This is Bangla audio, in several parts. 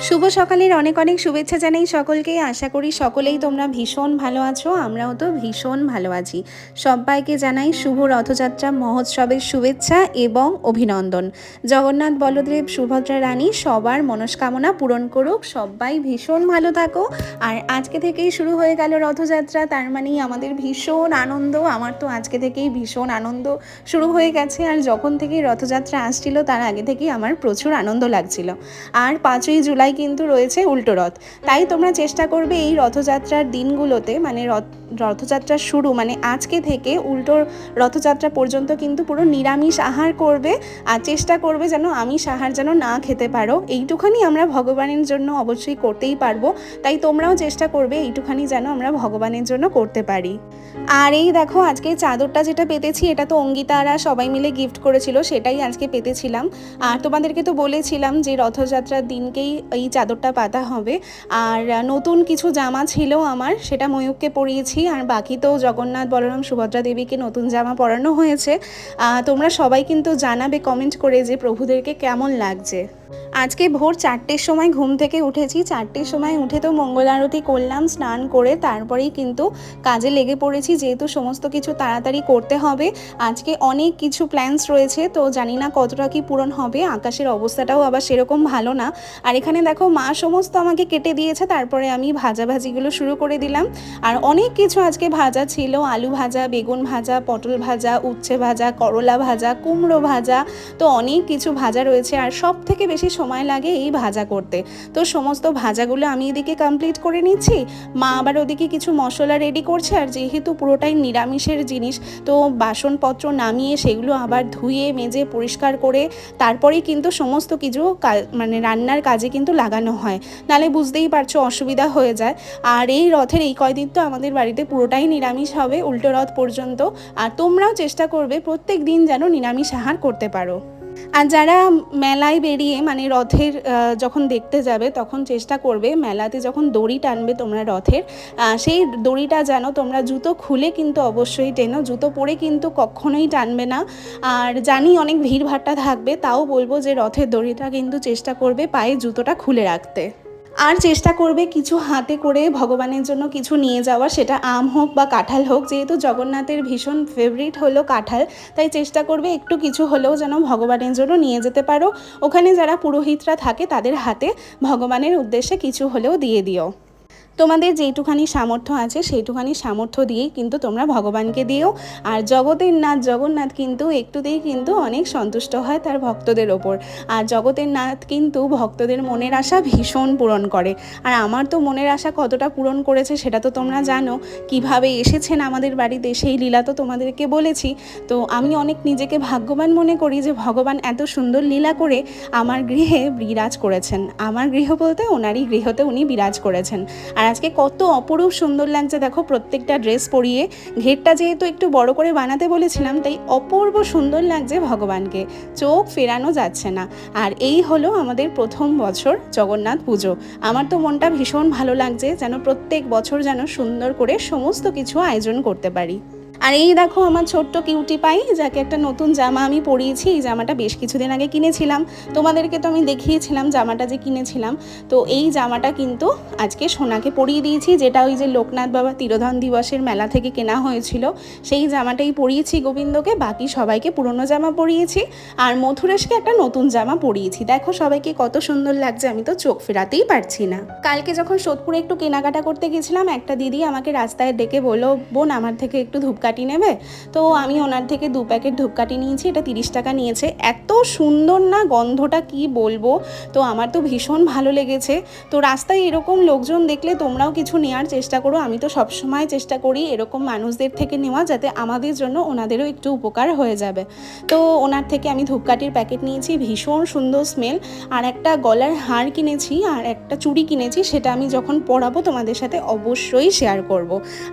শুভ সকালের অনেক অনেক শুভেচ্ছা জানাই সকলকে। আশা করি সকলেই তোমরা ভীষণ ভালো আছো, আমরাও তো ভীষণ ভালো আছি। সবাইকে জানাই শুভ রথযাত্রা, মহোৎসবের শুভেচ্ছা এবং অভিনন্দন। জগন্নাথ বলদেব, সুভদ্রা রানী, সবার মনস্কামনা পূরণ করুক, সবাই ভীষণ ভালো থাকো। আর আজকে থেকেই শুরু হয়ে গেল রথযাত্রা, তার মানেই আমাদের ভীষণ আনন্দ, আমার তো আজকে থেকেই ভীষণ আনন্দ শুরু হয়ে গেছে। আর যখন থেকেই রথযাত্রা আসছিল, তার আগে থেকেই আমার প্রচুর আনন্দ লাগছিল। আর পাঁচই জুলাই কিন্তু রয়েছে উল্টো রথ। তাই তোমরা চেষ্টা করবে এই রথযাত্রার দিনগুলোতে মানে রথ রথযাত্রার শুরু মানে আজকে থেকে উল্টো রথযাত্রা পর্যন্ত কিন্তু পুরো নিরামিষ আহার করবে আর চেষ্টা করবে যেন আমিষ আহার যেন না খেতে পারো। এইটুখানি আমরা ভগবানের জন্য অবশ্যই করতেই পারব। তাই তোমরাও চেষ্টা করবে এইটুখানি যেন আমরা ভগবানের জন্য করতে পারি। আর এই দেখো আজকে চাদরটা যেটা পেতেছি এটা তো অঙ্গিতারা সবাই মিলে গিফট করেছিল সেটাই আজকে পেতেছিলাম। আর তোমাদেরকে তো বলেছিলাম যে রথযাত্রার দিনকেই এই চাদরটা পাতা হবে। আর নতুন কিছু জামা ছিল আমার, সেটা ময়ূককে পরিয়েছি। আর বাকি তো জগন্নাথ, বলরাম, সুভদ্রা দেবীকে নতুন জামা পরানো হয়েছে। তোমরা সবাই কিন্তু জানাবে কমেন্ট করে যে প্রভুদেরকে কেমন লাগছে। আজকে ভোর চারটের সময় ঘুম থেকে উঠেছি। চারটের সময় উঠে তো মঙ্গল আরতি করলাম, স্নান করে তারপরেই কিন্তু কাজে লেগে পড়েছি। যেহেতু সমস্ত কিছু তাড়াতাড়ি করতে হবে, আজকে অনেক কিছু প্ল্যান্স রয়েছে, তো জানি না কতটা কি পূরণ হবে। আকাশের অবস্থাটাও আবার সেরকম ভালো না। আর এখানে দেখো, মা সমস্ত আমাকে কেটে দিয়েছে, তারপরে আমি ভাজা ভাজিগুলো শুরু করে দিলাম। আর অনেক কিছু আজকে ভাজা ছিল, আলু ভাজা, বেগুন ভাজা, পটল ভাজা, উচ্ছে ভাজা, করলা ভাজা, কুমড়ো ভাজা, তো অনেক কিছু ভাজা রয়েছে। আর সব থেকে বেশি সময় লাগে এই ভাজা করতে। তো সমস্ত ভাজাগুলো আমি এদিকে কমপ্লিট করে নিচ্ছি। মা আবার ওদিকে কিছু মশলা রেডি করছে আর যেহেতু পুরোটাই নিরামিষের জিনিস, তো বাসনপত্র নামিয়ে সেগুলো আবার ধুয়ে, মেজে, পরিষ্কার করে তারপরেই কিন্তু সমস্ত কিছু মানে রান্নার কাজে কিন্তু লাগানো হয়। নালে বুঝতেই পারছ অসুবিধা হয়ে যায়। আর এই রথের এই কয়দিন তো আমাদের বাড়িতে পুরোটাই নিরামিষ হবে, উল্টো রথ পর্যন্ত। আর তোমরাও চেষ্টা করবে প্রত্যেক দিন যেন নিরামিষ আহার করতে পারো। আর যারা মেলায় বেরিয়ে মানে রথের যখন দেখতে যাবে তখন চেষ্টা করবে মেলাতে যখন দড়ি টানবে তোমরা রথের সেই দড়িটা যেন তোমরা জুতো খুলে কিন্তু অবশ্যই টেনো। জুতো পরে কিন্তু কখনোই টানবে না। আর জানি অনেক ভিড়ভাট্টা থাকবে, তাও বলব যে রথের দড়িটা কিন্তু চেষ্টা করবে পায়ে জুতোটা খুলে রাখতে। আর চেষ্টা করবে কিছু হাতে করে ভগবানের জন্য কিছু নিয়ে যাওয়া, সেটা আম হোক বা কাঁঠাল হোক, যেহেতু জগন্নাথের ভীষণ ফেভারিট হলো কাঁঠাল, তাই চেষ্টা করবে একটু কিছু হলেও যেন ভগবানের জন্য নিয়ে যেতে পারো। ওখানে যারা পুরোহিতরা থাকে, তাদের হাতে ভগবানের উদ্দেশ্যে কিছু হলেও দিয়ে দিও। তোমাদের যেইটুখানি সামর্থ্য আছে, সেইটুখানি সামর্থ্য দিয়েই কিন্তু তোমরা ভগবানকে দিও। আর জগতের নাথ জগন্নাথ কিন্তু একটুতেই কিন্তু অনেক সন্তুষ্ট হয় তার ভক্তদের ওপর। আর জগতের নাথ কিন্তু ভক্তদের মনের আশা ভীষণ পূরণ করে। আর আমার তো মনের আশা কতটা পূরণ করেছে সেটা তো তোমরা জানো। কীভাবে এসেছেন আমাদের বাড়িতে সেই লীলা তো তোমাদেরকে বলেছি। তো আমি অনেক নিজেকে ভাগ্যবান মনে করি যে ভগবান এত সুন্দর লীলা করে আমার গৃহে বিরাজ করেছেন। আমার গৃহ বলতে ওনারই গৃহতে উনি বিরাজ করেছেন। আর আজকে কত অপরূপ সুন্দর লাগছে, দেখো প্রত্যেকটা ড্রেস পরিয়ে। ঘেরটা যেহেতু একটু বড় করে বানাতে বলেছিলাম, তাই অপূর্ব সুন্দর লাগছে ভগবানকে। চোখ ফেরানো যাচ্ছে না। আর এই হলো আমাদের প্রথম বছর জগন্নাথ পুজো। আমার তো মনটা ভীষণ ভালো লাগছে যেন প্রত্যেক বছর যেন সুন্দর করে সমস্ত কিছু আয়োজন করতে পারি। আর এই দেখো আমার ছোট্ট কিউটি পাই যাকে একটা নতুন জামা আমি পরিয়েছি, এই জামাটা বেশ কিছুদিন আগে কিনেছিলাম। তোমাদেরকে তো আমি দেখিয়েছিলাম জামাটা যে কিনেছিলাম। তো এই জামাটা কিন্তু আজকে সোনাকে পরিয়ে দিয়েছি, যেটা ওই যে লোকনাথ বাবা তিরোধন দিবসের মেলা থেকে কেনা হয়েছিল। সেই জামাটাই পরিয়েছি গোবিন্দকে, বাকি সবাইকে পুরনো জামা পরিয়েছি। আর মথুরেশকে একটা নতুন জামা পরিয়েছি। দেখো সবাইকে কত সুন্দর লাগছে, আমি তো চোখ ফেরাতেই পারছি না। কালকে যখন সোদপুরে একটু কেনাকাটা করতে গেছিলাম, একটা দিদি আমাকে রাস্তায় ডেকে বলল, বোন, আমার থেকে একটু ধূপকাঠি নেবে? তো আমি ওনার থেকে দু প্যাকেট ধূপকাঠি নিয়েছি, এটা তিরিশ টাকা নিয়েছে। এত সুন্দর না গন্ধটা কি বলব? তো আমার তো ভীষণ ভালো লেগেছে। তো রাস্তায় এরকম লোকজন দেখলে তোমরাও কিছু নেওয়ার চেষ্টা করো। আমি তো সবসময় চেষ্টা করি এরকম মানুষদের থেকে নেওয়া যাতে আমাদের জন্য ওনাদেরও একটু উপকার হয়ে যাবে। তো ওনার থেকে আমি ধূপকাঠির প্যাকেট নিয়েছি, ভীষণ সুন্দর স্মেল। আর একটা গলার হার কিনেছি, আর একটা চুড়ি কিনেছি, সেটা আমি যখন পরাবো তোমাদের সাথে অবশ্যই শেয়ার করব।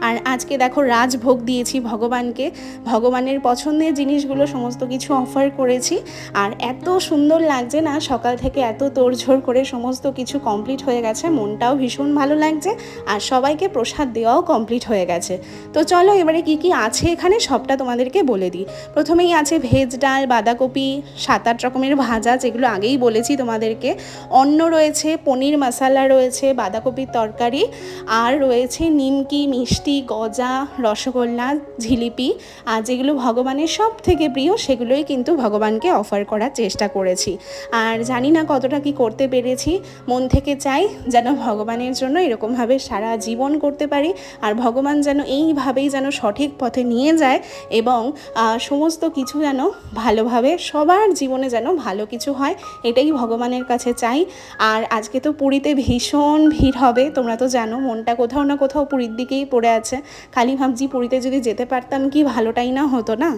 আর আজকে দেখো রাজভোগ দিয়েছি ভগবানকে, ভগবানের পছন্দের জিনিসগুলো সমস্ত কিছু অফার করেছি। আর এত সুন্দর লাগছে না, সকাল থেকে এত তোড়ঝোড় করে সমস্ত কিছু কমপ্লিট হয়ে গেছে, মনটাও ভীষণ ভালো লাগছে, আর সবাইকে প্রসাদ দেওয়াও কমপ্লিট হয়ে গেছে। তো চলো এবারে কি কি আছে এখানে সবটা তোমাদেরকে বলে দিই। প্রথমেই আছে ভেজ ডাল, বাঁধাকপি, সাত আট রকমের ভাজা, যেগুলো আগেই বলেছি তোমাদেরকে। অন্ন রয়েছে, পনির মশালা রয়েছে, বাঁধাকপির তরকারি, আর রয়েছে নিমকি, মিষ্টি, গজা, রসগোল্লা ঝিলিপি, আর যেগুলো ভগবানের সব থেকে প্রিয়, সেগুলোই কিন্তু ভগবানকে অফার করার চেষ্টা করেছি। আর জানি না কতটা কি করতে পেরেছি, মন থেকে চাই যেন ভগবানের জন্য এরকমভাবে সারা জীবন করতে পারি, আর ভগবান যেন এইভাবেই যেন সঠিক পথে নিয়ে যায় এবং সমস্ত কিছু যেন ভালোভাবে সবার জীবনে যেন ভালো কিছু হয়, এটাই ভগবানের কাছে চাই। আর আজকে তো পুরীতে ভীষণ ভিড় হবে, তোমরা তো জানো মনটা কোথাও না কোথাও পুরীর দিকেই পড়ে আছে। খালি ভাবছি পুরীতে যদি যেতে পারতাম কি ভালোটাই না হতো না।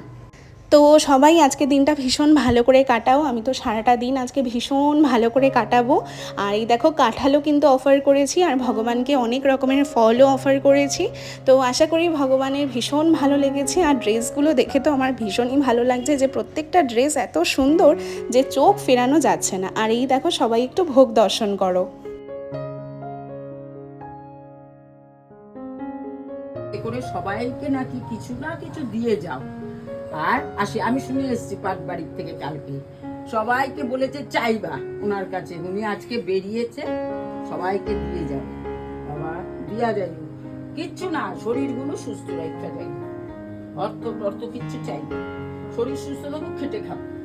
তো সবাই আজকে দিনটা ভীষণ ভালো করে কাটাও। আমি তো সারাটা দিন আজকে ভীষণ ভালো করে কাটাবো। আর এই দেখো কাঁঠালও কিন্তু অফার করেছি আর ভগবানকে অনেক রকমের ফলও অফার করেছি। তো আশা করি ভগবানের ভীষণ ভালো লেগেছে আর ড্রেসগুলো দেখে তো আমার ভীষণই ভালো লাগছে যে প্রত্যেকটা ড্রেস এত সুন্দর যে চোখ ফেরানো যাচ্ছে না। আর এই দেখো সবাই একটু ভোগ দর্শন করো। করে সবাইকে নাকি কিছু না কিছু দিয়ে যাও। আর আসি, আমি শুনে এসেছি পাট বাড়ির থেকে কালকে। সবাইকে বলেছে, চাইবা। ওনার কাছে। উনি আজকে বেরিয়েছে, সবাইকে দিয়ে যাবে। বাবা, দিয়া যাই। কিচ্ছু না, শরীরগুলো সুস্থ রাখতে যাই। অর্থ অর্থ কিচ্ছু চাই শরীর সুস্থ থাকুক, খেটে খাও বাবা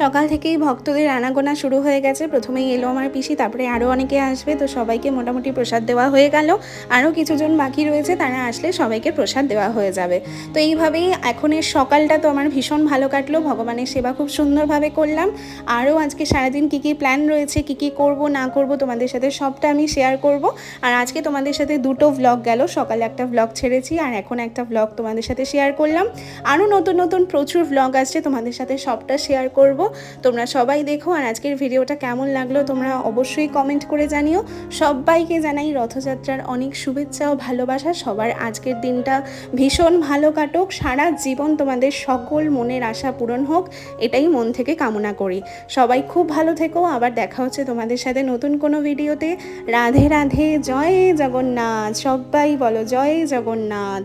সকাল থেকেই ভক্তদের আনাগোনা শুরু হয়ে গেছে। প্রথমেই এলো আমার পিসি, তারপরে আরও অনেকে আসবে। তো সবাইকে মোটামুটি প্রসাদ দেওয়া হয়ে গেল। আরও কিছুজন বাকি রয়েছে, তারা আসলে সবাইকে প্রসাদ দেওয়া হয়ে যাবে। তো এইভাবেই এখনের সকালটা তো আমার ভীষণ ভালো কাটলো। ভগবানের সেবা খুব সুন্দরভাবে করলাম। আরও আজকে সারাদিন কী কী প্ল্যান রয়েছে, কী কী করব, না করব, তোমাদের সাথে সবটা আমি শেয়ার করব। আর আজকে তোমাদের সাথে দুটো ভ্লগ গেল। সকালে একটা ভ্লগ ছেড়েছি, আর এখন একটা ভ্লগ তোমাদের সাথে শেয়ার করলাম। আরও নতুন নতুন প্রচুর ভ্লগ আসছে, তোমাদের সাথে সবটা শেয়ার করব। তোমরা সবাই দেখো আর আজকের ভিডিওটা কেমন লাগল তোমরা অবশ্যই কমেন্ট করে জানিও। সবাইকে জানাই রথযাত্রার অনেক শুভেচ্ছা ও ভালোবাসা। সবার আজকের দিনটা ভীষণ ভালো কাটুক। সারা জীবন তোমাদের সকল মনের আশা পূরণ হোক। এটাই মন থেকে কামনা করি। সবাই খুব ভালো থেকো। আবার দেখা হচ্ছে তোমাদের সাথে নতুন কোনো ভিডিওতে। রাধে রাধে। জয় জগন্নাথ। সবাই বলো জয় জগন্নাথ।